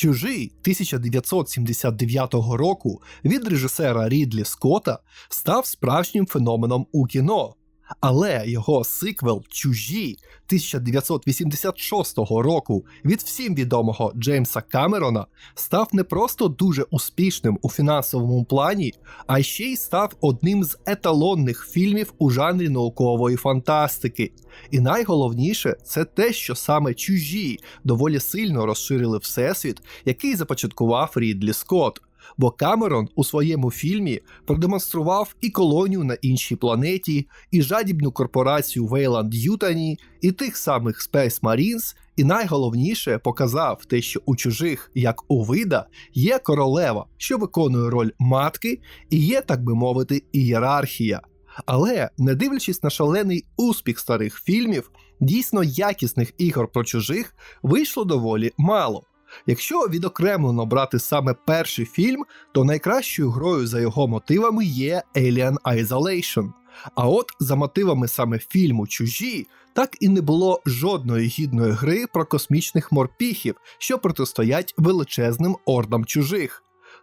Чужий 1979 року від режисера Рідлі Скотта став справжнім феноменом у кіно. Але його сиквел Чужі 1986 року від всім відомого Джеймса Камерона став не просто дуже успішним у фінансовому плані, а ще й став одним з еталонних фільмів у жанрі наукової фантастики. І найголовніше це те, що саме чужі доволі сильно розширили всесвіт, який започаткував Рідлі Скотт. Бо Камерон у своєму фільмі продемонстрував і колонію на іншій планеті, і жадібну корпорацію Вейланд Ютані, і тих самих Space Marines, і найголовніше показав те, що у чужих, як у вида, є королева, що виконує роль матки, і є, так би мовити, ієрархія. Але не дивлячись на шалений успіх старих фільмів, дійсно якісних ігор про чужих вийшло доволі мало. Якщо відокремлено брати саме перший фільм, то найкращою грою за його мотивами є Alien Isolation. А от за мотивами саме фільму Чужі так і не було жодної гідної гри про космічних морпіхів, що протистоять величезним ордам чужих.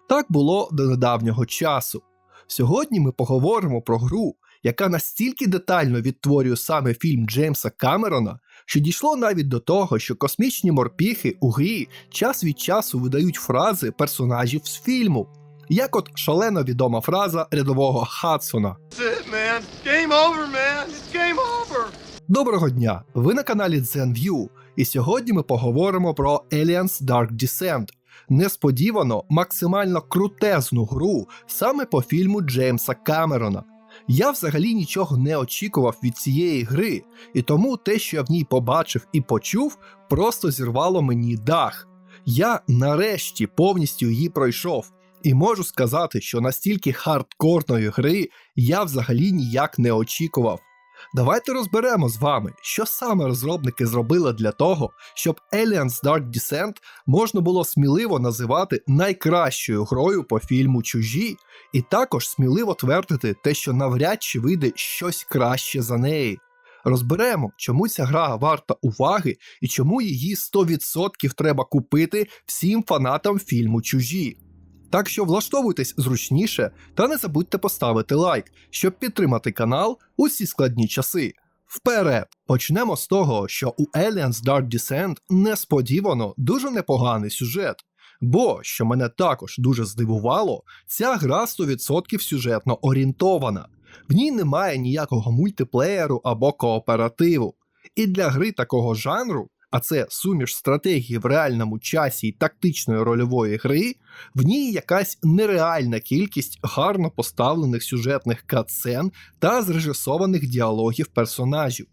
Так було до недавнього часу. Сьогодні ми поговоримо про гру, яка настільки детально відтворює саме фільм Джеймса Камерона, що дійшло навіть до того, що космічні морпіхи у грі час від часу видають фрази персонажів з фільму. Як от шалено відома фраза рядового Хадсона. Доброго дня! Ви на каналі ZenView, і сьогодні ми поговоримо про Aliens Dark Descent. Несподівано максимально крутезну гру саме по фільму Джеймса Камерона. Я взагалі нічого не очікував від цієї гри, і тому те, що я в ній побачив і почув, просто зірвало мені дах. Я нарешті повністю її пройшов, і можу сказати, що настільки хардкорної гри я взагалі ніяк не очікував. Давайте розберемо з вами, що саме розробники зробили для того, щоб Aliens Dark Descent можна було сміливо називати найкращою грою по фільму Чужі, і також сміливо твердити те, що навряд чи вийде щось краще за неї. Розберемо, чому ця гра варта уваги і чому її 100% треба купити всім фанатам фільму Чужі. Так що влаштовуйтесь зручніше та не забудьте поставити лайк, щоб підтримати канал у ці складні часи. Вперед! Почнемо з того, що у Aliens Dark Descent несподівано дуже непоганий сюжет. Бо, що мене також дуже здивувало, ця гра 100% сюжетно орієнтована. В ній немає ніякого мультиплеєру або кооперативу. І для гри такого жанру а це суміш стратегії в реальному часі і тактичної рольової гри, в ній якась нереальна кількість гарно поставлених сюжетних катсцен та зрежисованих діалогів персонажів.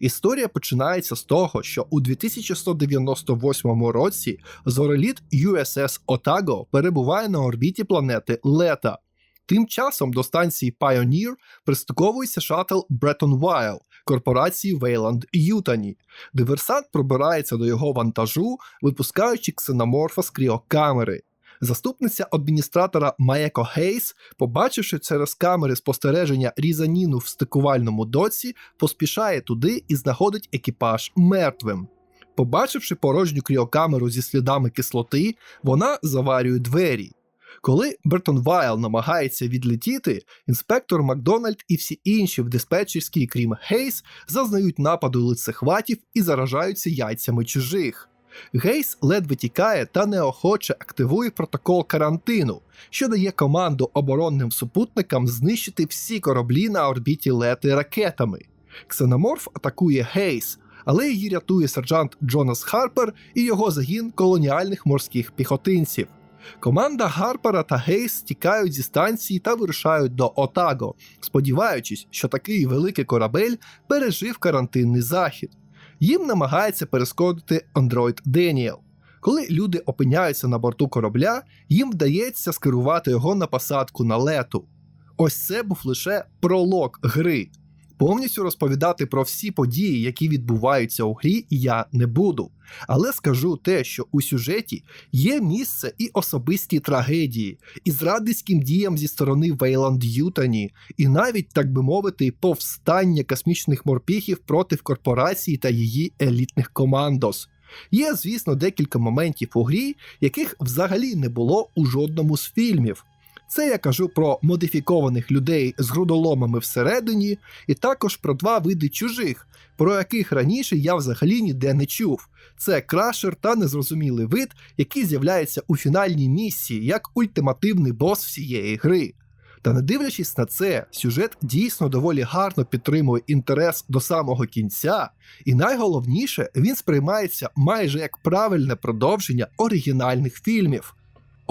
Історія починається з того, що у 2198 році зореліт USS Otago перебуває на орбіті планети Лета. Тим часом до станції Pioneer пристиковується шаттл Бретон Вайл корпорації Вейланд Ютані. Диверсант пробирається до його вантажу, випускаючи ксеноморфа з кріокамери. Заступниця адміністратора Маеко Гейс, побачивши через камери спостереження різаніну в стикувальному доці, поспішає туди і знаходить екіпаж мертвим. Побачивши порожню кріокамеру зі слідами кислоти, вона заварює двері. Коли Бертон Вайл намагається відлетіти, інспектор Макдональд і всі інші в диспетчерській, крім Гейс, зазнають нападу лицехватів і заражаються яйцями чужих. Гейс ледве тікає та неохоче активує протокол карантину, що дає команду оборонним супутникам знищити всі кораблі на орбіті лети ракетами. Ксеноморф атакує Гейс, але її рятує сержант Джонас Харпер і його загін колоніальних морських піхотинців. Команда Гарпера та Гейс тікають зі станції та вирушають до Отаго, сподіваючись, що такий великий корабель пережив карантинний захід. Їм намагається перескодити андроїд Деніел. Коли люди опиняються на борту корабля, їм вдається скерувати його на посадку на лету. Ось це був лише пролог гри. Повністю розповідати про всі події, які відбуваються у грі, я не буду. Але скажу те, що у сюжеті є місце і особисті трагедії, і зрадницьким діям зі сторони Вейланд Ютані, і навіть, так би мовити, повстання космічних морпіхів проти корпорації та її елітних командос. Є, звісно, декілька моментів у грі, яких взагалі не було у жодному з фільмів. Це я кажу про модифікованих людей з грудоломами всередині, і також про два види чужих, про яких раніше я взагалі ніде не чув. Це крашер та незрозумілий вид, який з'являється у фінальній місії як ультимативний бос всієї гри. Та не дивлячись на це, сюжет дійсно доволі гарно підтримує інтерес до самого кінця, і найголовніше, він сприймається майже як правильне продовження оригінальних фільмів.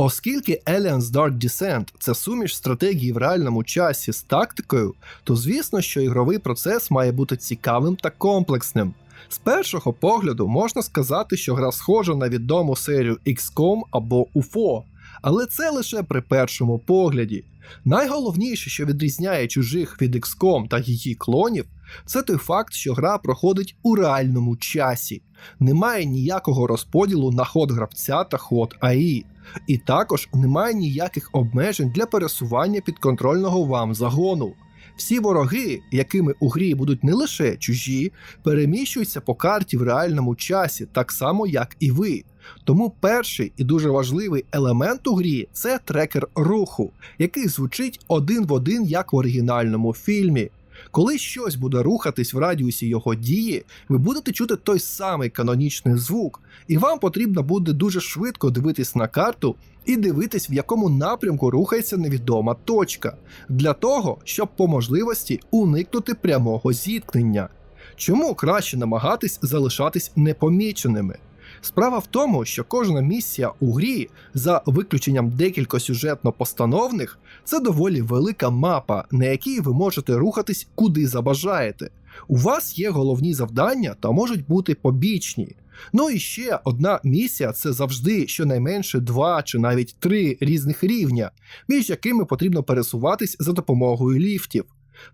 Оскільки Aliens Dark Descent – це суміш стратегії в реальному часі з тактикою, то звісно, що ігровий процес має бути цікавим та комплексним. З першого погляду можна сказати, що гра схожа на відому серію XCOM або UFO, але це лише при першому погляді. Найголовніше, що відрізняє чужих від XCOM та її клонів, це той факт, що гра проходить у реальному часі. Немає ніякого розподілу на ход гравця та ход АІ. І також немає ніяких обмежень для пересування підконтрольного вам загону. Всі вороги, якими у грі будуть не лише чужі, переміщуються по карті в реальному часі, так само як і ви. Тому перший і дуже важливий елемент у грі це трекер руху, який звучить один в один як в оригінальному фільмі. Коли щось буде рухатись в радіусі його дії, ви будете чути той самий канонічний звук, і вам потрібно буде дуже швидко дивитись на карту і дивитись, в якому напрямку рухається невідома точка, для того, щоб по можливості уникнути прямого зіткнення. Чому краще намагатись залишатись непоміченими? Справа в тому, що кожна місія у грі, за виключенням декілька сюжетно-постановних, це доволі велика мапа, на якій ви можете рухатись куди забажаєте. У вас є головні завдання та можуть бути побічні. Ну і ще одна місія це завжди щонайменше два чи навіть три різних рівня, між якими потрібно пересуватись за допомогою ліфтів.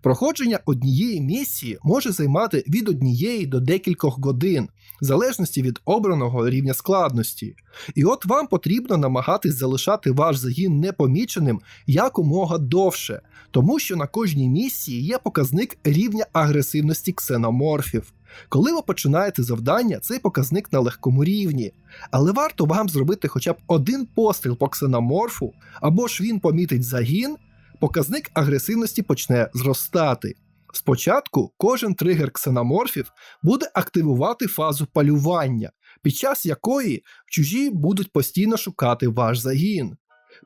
Проходження однієї місії може займати від однієї до декількох годин, в залежності від обраного рівня складності. І от вам потрібно намагатись залишати ваш загін непоміченим якомога довше, тому що на кожній місії є показник рівня агресивності ксеноморфів. Коли ви починаєте завдання, цей показник на легкому рівні, але варто вам зробити хоча б один постріл по ксеноморфу, або ж він помітить загін, показник агресивності почне зростати. Спочатку кожен тригер ксеноморфів буде активувати фазу палювання, під час якої чужі будуть постійно шукати ваш загін.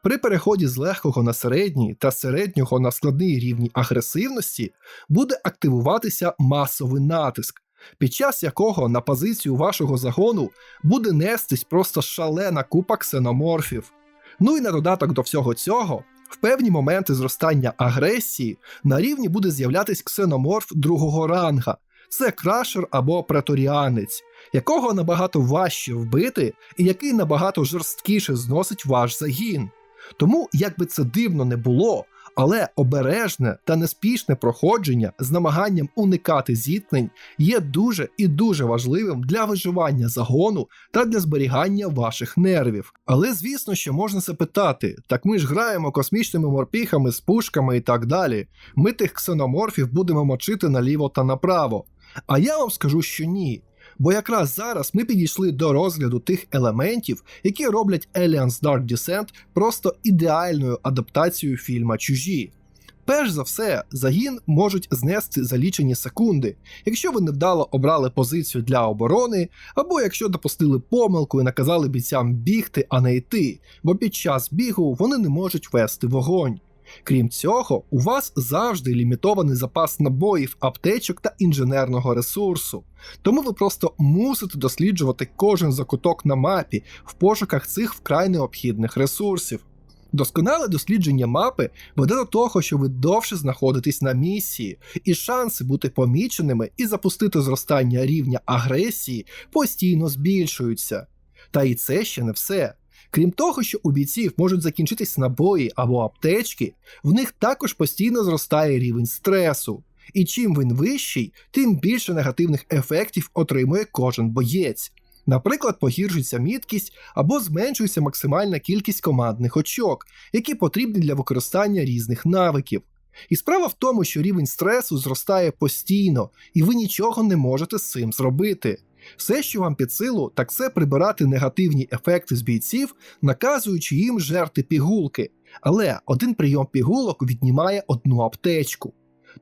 При переході з легкого на середній та середнього на складний рівні агресивності буде активуватися масовий натиск, під час якого на позицію вашого загону буде нестись просто шалена купа ксеноморфів. Ну і на додаток до всього цього, в певні моменти зростання агресії на рівні буде з'являтись ксеноморф другого ранга. Це крашер або преторіанець, якого набагато важче вбити і який набагато жорсткіше зносить ваш загін. Тому, як би це дивно не було, але обережне та неспішне проходження з намаганням уникати зіткнень є дуже і дуже важливим для виживання загону та для зберігання ваших нервів. Але звісно, що можна запитати: так ми ж граємо космічними морпіхами з пушками і так далі. Ми тих ксеноморфів будемо мочити наліво та направо. А я вам скажу, що ні. Бо якраз зараз ми підійшли до розгляду тих елементів, які роблять Aliens Dark Descent просто ідеальною адаптацією фільма Чужі. Перш за все, загін можуть знести за лічені секунди, якщо ви невдало обрали позицію для оборони, або якщо допустили помилку і наказали бійцям бігти, а не йти, бо під час бігу вони не можуть вести вогонь. Крім цього, у вас завжди лімітований запас набоїв, аптечок та інженерного ресурсу, тому ви просто мусите досліджувати кожен закуток на мапі в пошуках цих вкрай необхідних ресурсів. Досконале дослідження мапи веде до того, що ви довше знаходитесь на місії, і шанси бути поміченими і запустити зростання рівня агресії постійно збільшуються. Та і це ще не все. Крім того, що у бійців можуть закінчитись набої або аптечки, в них також постійно зростає рівень стресу. І чим він вищий, тим більше негативних ефектів отримує кожен боєць. Наприклад, погіршується міткість або зменшується максимальна кількість командних очок, які потрібні для використання різних навиків. І справа в тому, що рівень стресу зростає постійно, і ви нічого не можете з цим зробити. Все, що вам під силу, так це прибирати негативні ефекти з бійців, наказуючи їм жерти пігулки. Але один прийом пігулок віднімає одну аптечку.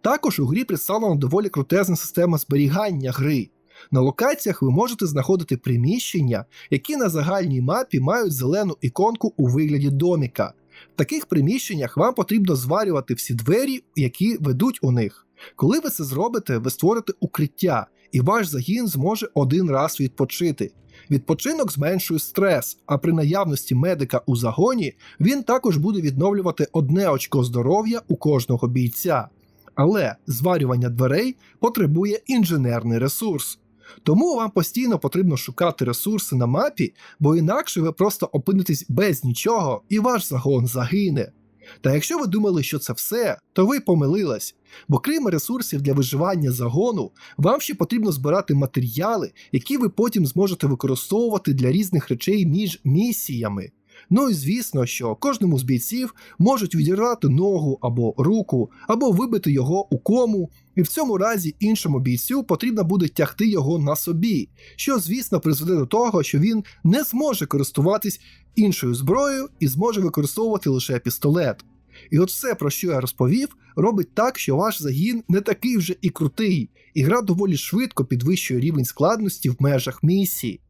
Також у грі представлена доволі крутезна система зберігання гри. На локаціях ви можете знаходити приміщення, які на загальній мапі мають зелену іконку у вигляді доміка. В таких приміщеннях вам потрібно зварювати всі двері, які ведуть у них. Коли ви це зробите, ви створите укриття, і ваш загін зможе один раз відпочити. Відпочинок зменшує стрес, а при наявності медика у загоні він також буде відновлювати одне очко здоров'я у кожного бійця. Але зварювання дверей потребує інженерний ресурс. Тому вам постійно потрібно шукати ресурси на мапі, бо інакше ви просто опинитесь без нічого і ваш загон загине. Та якщо ви думали, що це все, то ви помилились, бо крім ресурсів для виживання загону, вам ще потрібно збирати матеріали, які ви потім зможете використовувати для різних речей між місіями. Ну і звісно, що кожному з бійців можуть відірвати ногу або руку, або вибити його у кому, і в цьому разі іншому бійцю потрібно буде тягти його на собі, що, звісно, призведе до того, що він не зможе користуватись іншою зброєю і зможе використовувати лише пістолет. І от все, про що я розповів, робить так, що ваш загін не такий вже і крутий, і гра доволі швидко підвищує рівень складності в межах місії.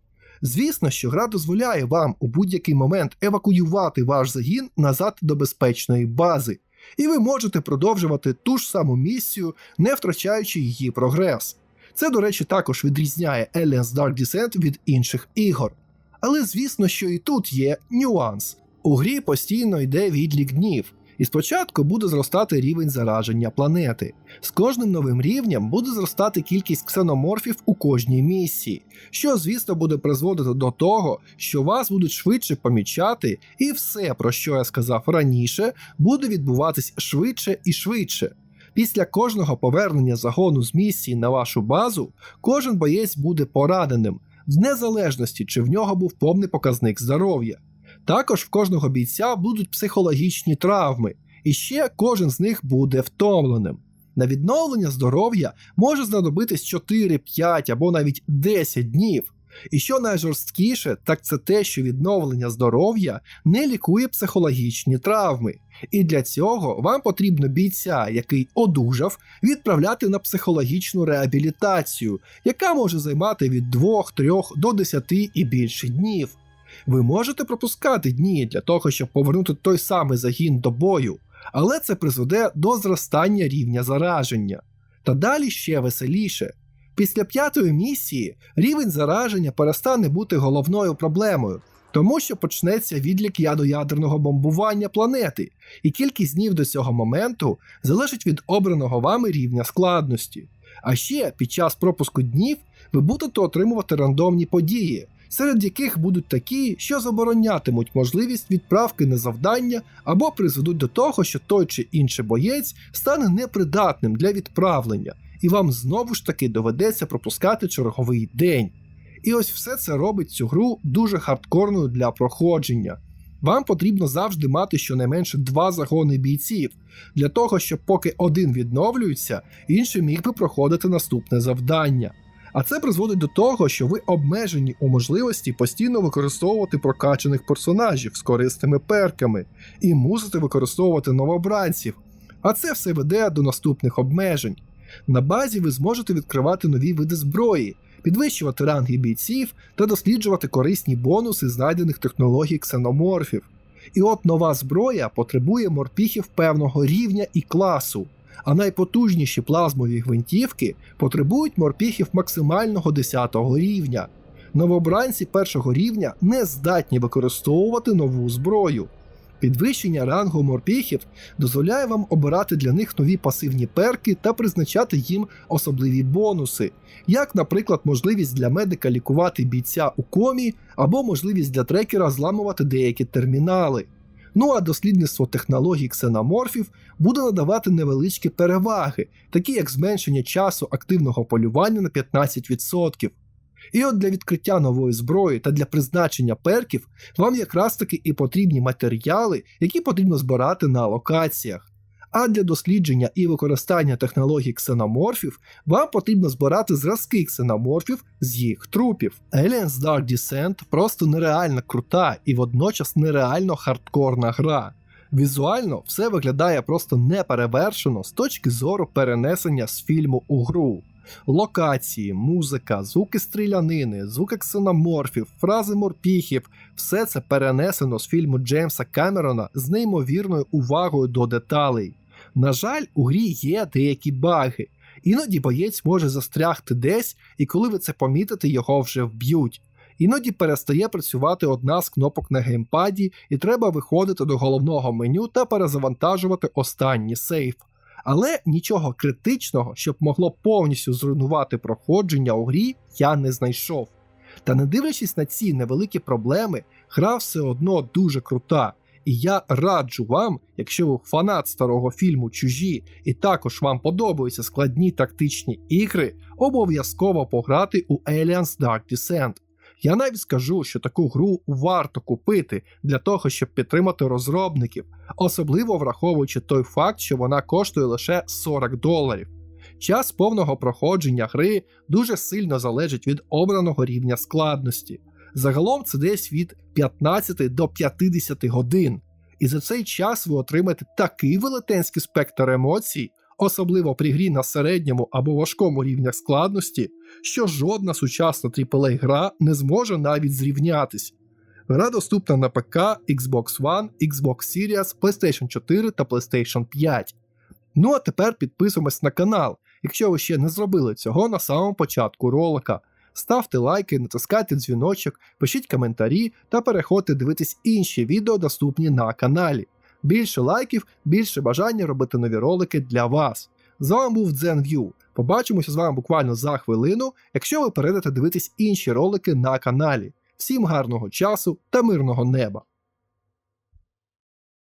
Звісно, що гра дозволяє вам у будь-який момент евакуювати ваш загін назад до безпечної бази, і ви можете продовжувати ту ж саму місію, не втрачаючи її прогрес. Це, до речі, також відрізняє Aliens Dark Descent від інших ігор. Але звісно, що і тут є нюанс. У грі постійно йде відлік днів, і спочатку буде зростати рівень зараження планети. З кожним новим рівнем буде зростати кількість ксеноморфів у кожній місії, що, звісно, буде призводити до того, що вас будуть швидше помічати, і все, про що я сказав раніше, буде відбуватись швидше і швидше. Після кожного повернення загону з місії на вашу базу, кожен боєць буде пораненим, в незалежності чи в нього був повний показник здоров'я. Також в кожного бійця будуть психологічні травми, і ще кожен з них буде втомленим. На відновлення здоров'я може знадобитись 4, 5 або навіть 10 днів. І що найжорсткіше, так це те, що відновлення здоров'я не лікує психологічні травми. І для цього вам потрібно бійця, який одужав, відправляти на психологічну реабілітацію, яка може займати від 2, 3 до 10 і більше днів. Ви можете пропускати дні для того, щоб повернути той самий загін до бою, але це призведе до зростання рівня зараження. Та далі ще веселіше. Після п'ятої місії рівень зараження перестане бути головною проблемою, тому що почнеться відлік ядоядерного бомбування планети, і кількість днів до цього моменту залежить від обраного вами рівня складності. А ще під час пропуску днів ви будете отримувати рандомні події, серед яких будуть такі, що заборонятимуть можливість відправки на завдання або призведуть до того, що той чи інший боєць стане непридатним для відправлення, і вам знову ж таки доведеться пропускати черговий день. І ось все це робить цю гру дуже хардкорною для проходження. Вам потрібно завжди мати щонайменше два загони бійців, для того, щоб поки один відновлюється, інший міг би проходити наступне завдання. А це призводить до того, що ви обмежені у можливості постійно використовувати прокачаних персонажів з корисними перками і мусите використовувати новобранців. А це все веде до наступних обмежень. На базі ви зможете відкривати нові види зброї, підвищувати ранги бійців та досліджувати корисні бонуси знайдених технологій ксеноморфів. І от нова зброя потребує морпіхів певного рівня і класу а найпотужніші плазмові гвинтівки потребують морпіхів максимального 10 рівня. Новобранці першого рівня не здатні використовувати нову зброю. Підвищення рангу морпіхів дозволяє вам обирати для них нові пасивні перки та призначати їм особливі бонуси, як, наприклад, можливість для медика лікувати бійця у комі або можливість для трекера зламувати деякі термінали. Ну а дослідництво технологій ксеноморфів буде надавати невеличкі переваги, такі як зменшення часу активного полювання на 15%. І от для відкриття нової зброї та для призначення перків вам якраз таки і потрібні матеріали, які потрібно збирати на локаціях. А для дослідження і використання технологій ксеноморфів вам потрібно збирати зразки ксеноморфів з їх трупів. Aliens Dark Descent просто нереально крута і водночас нереально хардкорна гра. Візуально все виглядає просто неперевершено з точки зору перенесення з фільму у гру. Локації, музика, звуки стрілянини, звуки ксеноморфів, фрази морпіхів все це перенесено з фільму Джеймса Камерона з неймовірною увагою до деталей. На жаль, у грі є деякі баги. Іноді боєць може застрягти десь, і коли ви це помітите, його вже вб'ють. Іноді перестає працювати одна з кнопок на геймпаді, і треба виходити до головного меню та перезавантажувати останній сейф. Але нічого критичного, щоб могло повністю зруйнувати проходження у грі, я не знайшов. Та не дивлячись на ці невеликі проблеми, гра все одно дуже крута. І я раджу вам, якщо ви фанат старого фільму Чужі, і також вам подобаються складні тактичні ігри, обов'язково пограти у Aliens Dark Descent. Я навіть скажу, що таку гру варто купити для того, щоб підтримати розробників, особливо враховуючи той факт, що вона коштує лише 40 доларів. Час повного проходження гри дуже сильно залежить від обраного рівня складності. Загалом це десь від 15 до 50 годин. І за цей час ви отримаєте такий велетенський спектр емоцій, особливо при грі на середньому або важкому рівнях складності, що жодна сучасна AAA гра не зможе навіть зрівнятись. Гра доступна на ПК, Xbox One, Xbox Series, PlayStation 4 та PlayStation 5. Ну а тепер підписуємось на канал, якщо ви ще не зробили цього на самому початку ролика. Ставте лайки, натискайте дзвіночок, пишіть коментарі та переходьте дивитись інші відео, доступні на каналі. Більше лайків, більше бажання робити нові ролики для вас. З вами був DzenView. Побачимося з вами буквально за хвилину, якщо ви перейдете дивитись інші ролики на каналі. Всім гарного часу та мирного неба!